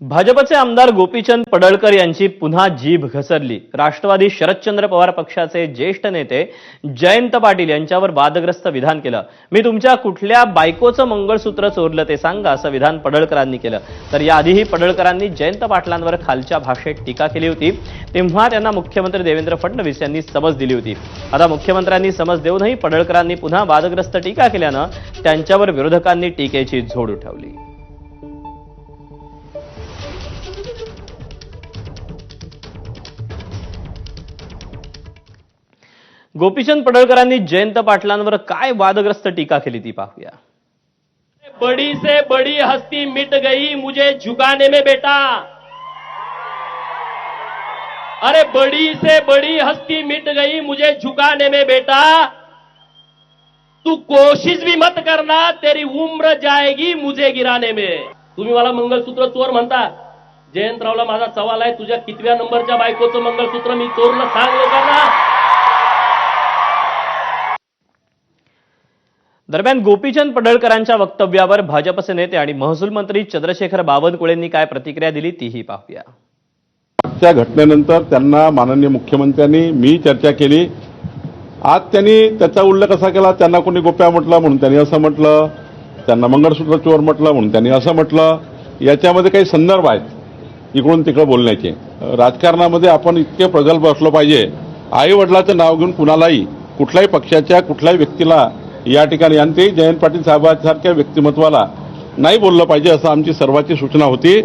भाजपचे आमदार गोपीचंद पडळकर यांची पुन्हा जीभ घसरली. राष्ट्रवादी शरदचंद्र पवार पक्षाचे ज्येष्ठ नेते जयंत पाटील यांच्यावर वादग्रस्त विधान केलं. मी तुमच्या कुठल्या बायकोचं मंगळसूत्र चोरलं ते सांगा असं विधान पडळकरांनी केलं. तर याआधीही पडळकरांनी जयंत पाटलांवर खालच्या भाषेत टीका केली होती. तेव्हा त्यांना मुख्यमंत्री देवेंद्र फडणवीस यांनी समज दिली होती. आता मुख्यमंत्र्यांनी समज देऊनही पडळकरांनी पुन्हा वादग्रस्त टीका केल्यानं त्यांच्यावर विरोधकांनी टीकेची झोड उठवली. गोपीचंद पडळकरांनी जयंत पाटलांवर काय वादग्रस्त टीका केली ती पाहूया. बड़ी से बड़ी हस्ती मिट गई मुझे झुकाने में बेटा. अरे बड़ी से बड़ी हस्ती मिट गई मुझे झुकाने में बेटा. तू कोशिश भी मत करना तेरी उम्र जाएगी मुझे गिराने में. तुम्ही मला मंगलसूत्र चोर म्हणता. जयंतरावला माझा सवाल आहे तुझ्या कितव्या नंबरच्या बायकोचं मंगलसूत्र मी चोरलं सांग लोकांना दरम्यान गोपीचंद पडळकरांच्या वक्तव्यावर भाजपचे नेते आणि महसूल मंत्री चंद्रशेखर बावनकुळेंनी काय प्रतिक्रिया दिली तीही पाहूया. त्या घटनेनंतर त्यांना माननीय मुख्यमंत्र्यांनी मी चर्चा केली. आज त्यांनी त्याचा उल्लेख असा केला? त्यांना कोणी गोप्या म्हटलं म्हणून त्यांनी असं म्हटलं. त्यांना मंगळसूत्र चोर म्हटलं म्हणून त्यांनी असं म्हटलं. याच्यामध्ये काही संदर्भ आहेत इकडून तिकडं बोलण्याचे. राजकारणामध्ये आपण इतके प्रगल्भ असलो पाहिजे. आई वडिलाचं नाव घेऊन कुणालाही कुठल्याही पक्षाच्या कुठल्याही व्यक्तीला या ठिकाणी आणि ते जयंत पाटील साहेबांसारख्या व्यक्तिमत्वाला नाही बोललं पाहिजे असं आमची सर्वांची सूचना होती.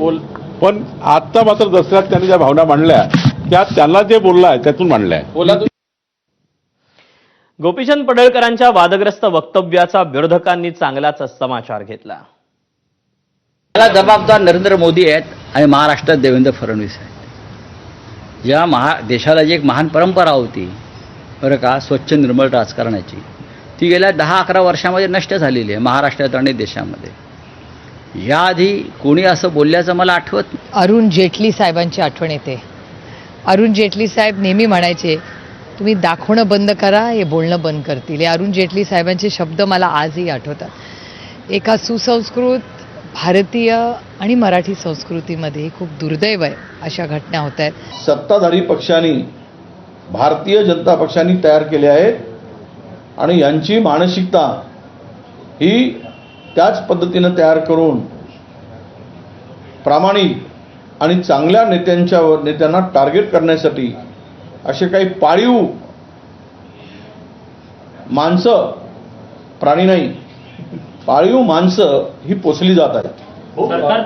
पण आता मात्र दसऱ्यात त्यांनी ज्या भावना मांडल्या त्या त्यांना जे बोललं आहे त्यातून मांडल्या. आहे गोपीचंद पडळकरांच्या वादग्रस्त वक्तव्याचा विरोधकांनी चांगलाच समाचार घेतला. याला जबाबदार नरेंद्र मोदी आहेत आणि महाराष्ट्रात देवेंद्र फडणवीस आहेत. या महा देशाला जी एक महान परंपरा होती बरं का स्वच्छ निर्मळ राजकारणाची ती गेल्या दहा अकरा वर्षामध्ये नष्ट झालेली आहे महाराष्ट्रात आणि देशामध्ये. याआधी कोणी असं बोलल्याचं मला आठवत. अरुण जेटली साहेबांची आठवण येते. अरुण जेटली साहेब नेहमी म्हणायचे तुम्ही दाखवणं बंद करा हे बोलणं बंद करतील. हे अरुण जेटली साहेबांचे शब्द मला आजही आठवतात. एका सुसंस्कृत भारतीय आणि मराठी संस्कृतीमध्ये खूप दुर्दैव आहे अशा घटना होत आहेत. सत्ताधारी पक्षांनी भारतीय जनता पक्षांनी तयार केले आहेत. आणि यांची मानसिकता ही त्याच पद्धतीनं तयार करून प्रामाणिक आणि चांगल्या नेत्यांच्यावर नेत्यांना टार्गेट करण्यासाठी असे काही पाळीव माणसं प्राणी नाही पाळीव माणसं ही पोचली जात आहेत. सरकार